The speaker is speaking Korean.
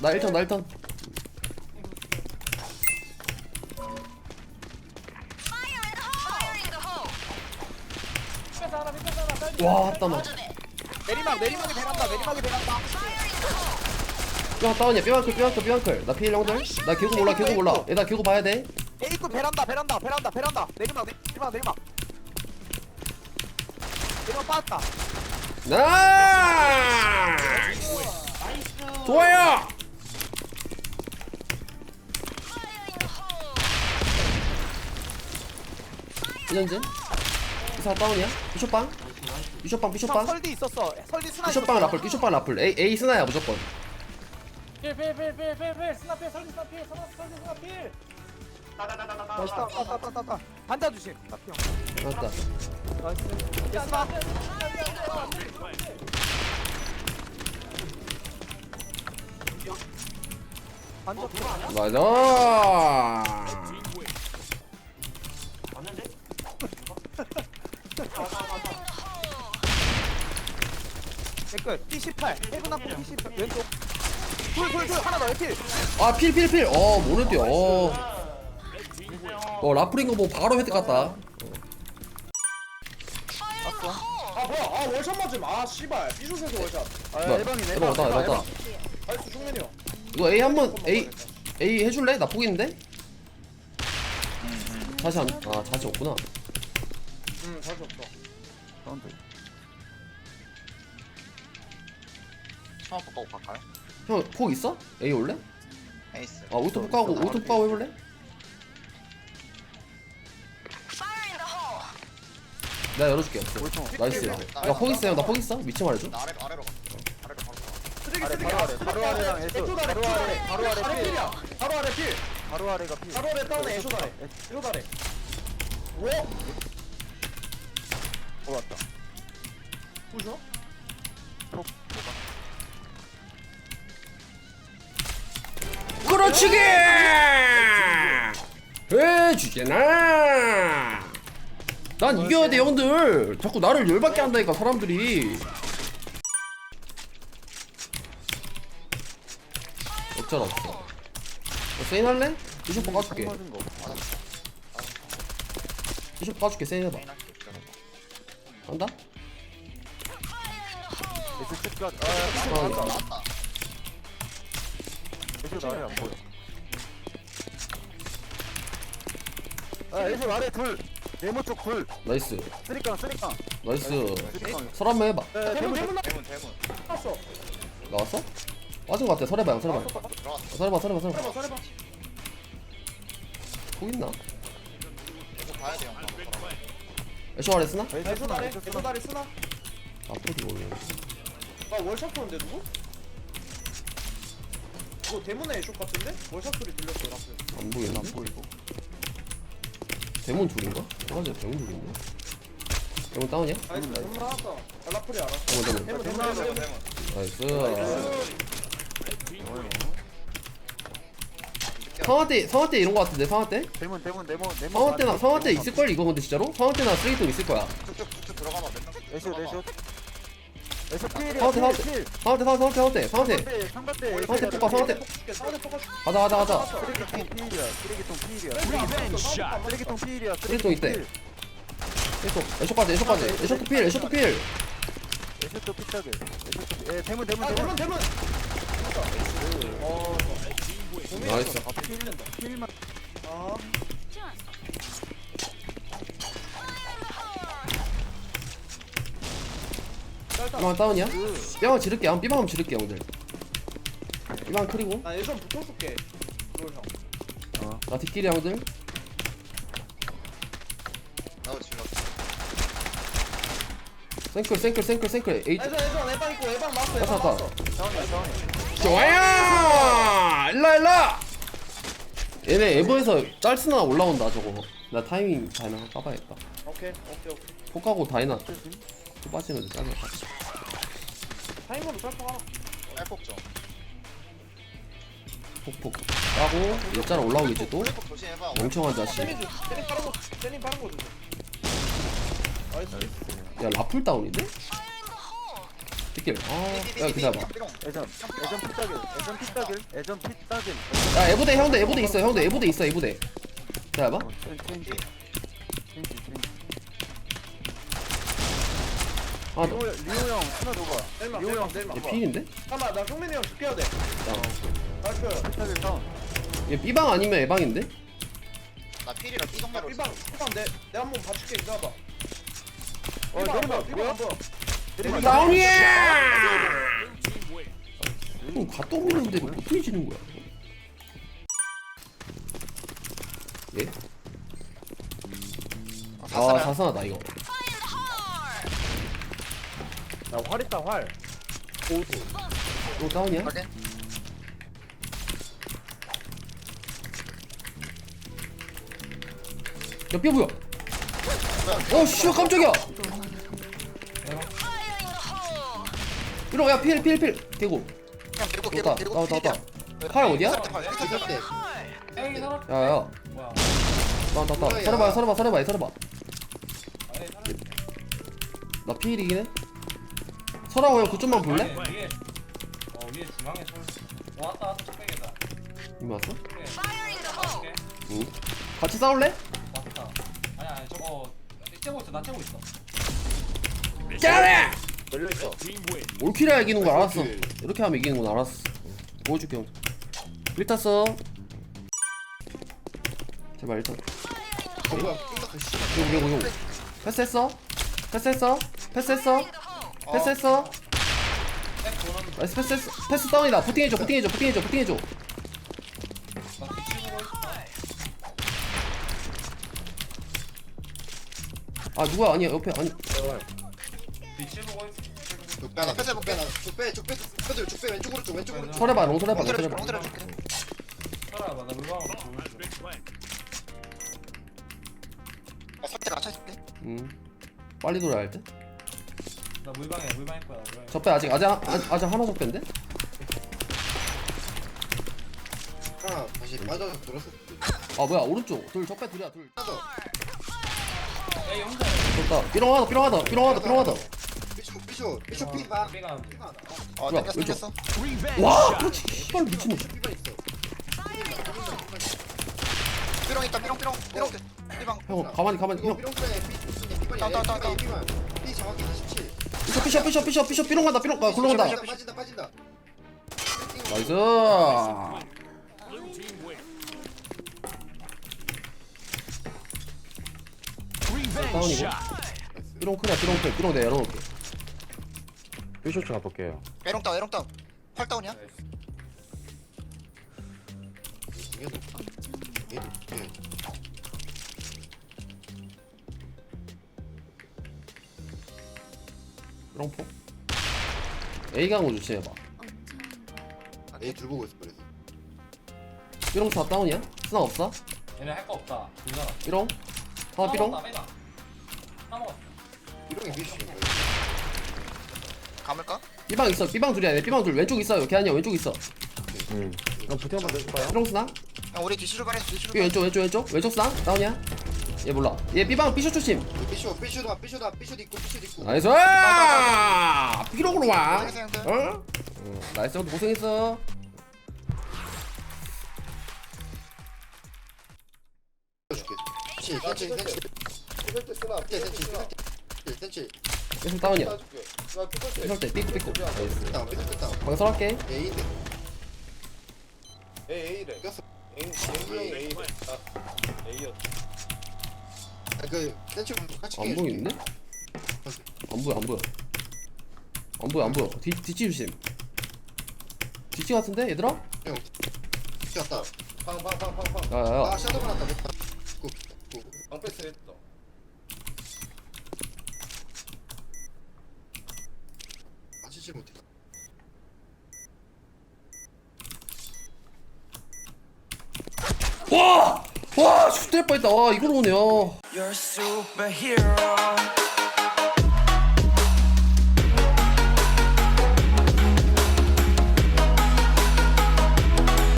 나 1턴 나 1턴. 와 왔다 나 내리막 내리막이 배간다 내리막이 배간다. 뼈 다운이야. 뼈한클 뼈한클 뼈한클. 나 피해 형들? 나 개구 몰라 개구 몰라. 얘나 개구 봐야 돼. A급 베란다 베란다 베란다 베란다. 내리막 내- 내리막 내리막. 내리막 빠졌다. 나 좋아요! 이전진? 이사 다운이야? 비숍방? 비숍방 형 비숍방? 설디 있었어. 설디 스나 비숍방 있었어. 라플 비숍방 라플. A A 스나야 무조건. 필필필필필필. 스나필 설리 스나필 설리 스나필. 멋있다. 따따따따 반자 주심. 따피 형 맞다 나이스 예스나 반자 맞아. 댓글 P18 해븐 앞에 P18 왼쪽. 둘둘둘 하나 더 에필 아 필 필 필. 어 모르디요 어. 어 라플인 거 보고 바로 헤드 갔다. 아 뭐야? 아 월샷 맞음. 아 씨발. 삐슛에서 월샷. 아 뭐야 예방이네 에방 왔다 에방 왔다 나이스 중면이요 이거 A 한번 A A 해줄래? 나 포기인데? 다시 안, 아 다시 없구나 응 자주 없어 처음 바꿔 갈까요? 형 폭 있어? A 올래? 에이스 아 오토 폭 가고 오토 폭 가고 해볼래? 내가 열어줄게 나이스 야폭 있어 형나폭 있어? 위치 말해줘 나 아래로 가 아래로 바로 가 쓰레기 아래 바로 아래 바로 아래랑 애쇼 애쇼 아래. 바로 아래. 바로 아래 아래 필 필이야 바로 아래 필. 바로 아래가 필 바로 아래 다운에 애쇼 아래. 애쇼 아래. 오? 어 왔다. 보셔? 그렇지게 해주잖아. 난 이겨야 돼 형들. 자꾸 나를 열받게 한다니까 사람들이 없잖아 없어. 어, 세인 할래? 맞은 거 비숍 까줄게. 세인 해봐 할게 기다려봐. 간다? 애쇼 체크 아 아, 나왔다 애쇼 아래 안 보여 아 애쇼 아래 둘 네모 쪽 둘 나이스. 쓰리깡 쓰리깡 나이스. 쓰리깡 설 한번 해봐. 대문 대문 대문. 대문 대문 나왔어? 빠진 거 같아. 설해봐 형 설해봐 살아봐 살아봐 살아봐 써내봐 써내봐 뭐 있나? 이거 봐야 돼요 애쇼아래 쓰나? 야 왼쪽 다리 왼쪽 왼쪽 쓰나? 앞으로도 모르겠네 아, 아 월샷 보는데 누구? 이거 대문에 애쇼 같은데? 월샷 소리 들렸어 라플 안 보이는데? 안 보이고 데몬 둘인가? 맞아 데몬 둘인데? 데몬 다운이야? 나이스 대문 나왔다 아 라플이 알아 데몬 데몬 대문 대문 대문 대문 나이스 나이스 성화 때 성화 때 이런 거 같은데 성화 때? 대문 대문 네모 네모. 성화 때나 성화 때 있을 걸? 이거 근데 진짜로? 성화 때나 쓰레기통 있을 거야. 쭉쭉 쭉쭉 들어가봐 필이야. 필. 성화 때 성화 때 성화 때 성화 때 상대 상대. 성화 때 뽑아 성화 때 가자 가자 가자. 쓰레기통 필이야 쓰레기통 필이야. 쓰레기통 필이야 쓰레기통 있대. 애쇼 애쇼까지 애쇼까지 애쇼도 필 애쇼도 필. 또 애쇼 또 예, 대문 대문 아 대문. 대문 대문. 어 나이스. 아 삐방 다운이야? 삐방 지를게. 형 삐방 한번 지를게 형들. 삐방 크리고. 나 예전 붙어줄게 롤 형. 나 뒷길이 형들. 나도 질렀어 생클 생클 생클 생클. 에이 예전 예전 에방 있고 나왔어 왔다, 에방 왔다. 나왔어. 자원이야 자원이야. 좋아요 얘네 에버에서 짤스나 올라온다 저거. 나 타이밍 다이나 까봐야겠다. 오케이 오케이 오케이. 폭하고 다이나. 또 빠지는 데 짜증나. 타이머로 짧고 하나. 좀 폭폭. 까고 일자로 올라오겠지 또. 조심해봐. 멍청한 자식. 세민 주 세민 빠른 거 세민 빠른 거 주세요. 나이스 야 라플 다운인데? 뒷길 아야 기다려봐 예전 예전 피따길 예전 피따길 예전 피따길 야 에보대 형대 에보대 있어 형대 에보대 있어 에보대 기다려봐 어, 체- 체인지 체인지 체인지 아너 리오 리오 형 하나 줘봐 셀마 리오 형 셀마 얘 피인데? 잠깐만 나 성민이 형 죽여야 돼 나이스 피따길 다운 얘 B방 아니면 A방인데? 나 필이라 삐동대로 삐방 삐방 내 내 한 번 봐줄게 이거 봐봐 어 삐방 뭐야 다운이야! 형 갓도 없는 대로 어떻게 지는 거야? 얘? 아 사살이야. 사선하다 이거 야활 있다 활또 다운이야? 확인 야 삐어 뭐야? 어 씨야 깜짝이야 이러 야필필필. 대고 그냥 데리고 나왔다 데리고 나왔다. 칼 어디야? 야야. 나왔다 나왔다. 서려봐 서려봐 서려봐 서려봐. 나 피일이긴 해? 설아고 형 그쪽만 볼래? 어 위에 중앙에 설 어, 왔다 왔다 척백이다. 이미 왔어? 오케이. 응. 같이 싸울래? 왔다. 아니 아니 저거 째고 있어 나 째고 있어. 짜래! 열려있어. 올킬이야 이기는 거 알았어. 이렇게 하면 이기는 건 알았어. 보여줄게 형1 탔어 제발 일단 뭐야 이거 이거 이거 패스했어? 패스했어? 패스했어? 패스했어? 나이스 패스했어. 패스 다운이다. 부팅해줘 부팅해줘 부팅해줘 부팅해줘. 아 누구야? 아니야 옆에 아니. 있어 하나 빼자 죽배 하나 죽배 죽배 죽배 죽배 왼쪽으로 쪽 왼쪽으로 쪽. 설해봐 롱 설해봐 롱 롱테라 설해봐 롱테라 줄게 살아봐 나 있어. 나 설때 맞춰 있을게. 음. 빨리 돌아야 할 때? 나 물방이야 물방일 거야 거야 적배 아직 아직 아직, 아직 하나 적배인데? 하나 다시 맞아 들었어 아 뭐야 오른쪽. 둘 적배 둘이야 둘. 하나 더 에이 혼자. 좋다. 삐롱하다 삐롱하다 삐롱하다 삐롱하다 삐쇼 삐쇼 삐쇼 삐바 삐가 어 뭐야, 땡겼어 왼쪽. 땡겼어? 와 그렇지. 씨발 미친놈. 있어. 삐롱 있다 삐롱 삐롱. 삐롱 삐방. 형 가만히 가만히. 형 삐롱. 그래 삐 다운 다운 다운 삐 정확히 47 삐셔 삐셔 삐셔 삐셔 삐셔. 삐롱 간다 삐롱. 아 굴러간다. 빠진다 빠진다. 나이스. 다운이고. 삐롱 크냐 삐롱 클 삐롱 내가 열어놓을게 삐쇼츠 가볼게요. 에롱 다운 에롱 다운 활 다운이야? 삐롱 포 A 강호 조심해봐 A 둘 보고 있어 그래서 삐롱 다 다운이야? 스나 없어? 얘네 할 거 없다 괜찮아 삐롱? 삐롱? 빼봐 다 먹었어 삐롱이 삐쇼 감을까? 삐방 있어 삐방 둘이야 내 삐방 둘 왼쪽 있어요 걔아니야 왼쪽 있어 응. 그럼 부팅 한번 내줄까요? 삐롱 스나? 야 우리 뒤치로 가래 뒤치로 삐 왼쪽 왼쪽 왼쪽 왼쪽 스나? 다운이야? 얘 몰라 얘 삐방 삐쇼 조심 삐쇼 삐쇼다 삐쇼다 삐쇼도 있고 삐쇼도 있고 나이스 삐롱으로 와 고생했어요, 어? 응. 나이스 형도 고생했어 줄게 센치 센치 센치 센치 센치 센치 계속 다운이야. 놔줄게 나 삐끗 이럴 때 삐꾸 삐꾸 나이스 다운 삐끗 다운. 방설 할게. A인데. A A래. 꼈어. A A형이 A래. 아 A였지 그 센치 같이 안 보이는데? 안 보여 안 보여. 안 보여 안 보여. 뒤, 뒤치 조심. 뒤치 같은데 얘들아? 형 꼈다. 팡팡팡팡팡 야야야. 아 샤도우 났다. 고 방패스 했어 맞히지 못해 와! 와! 죽될 뻔했다 와 이걸 아. You're a superhero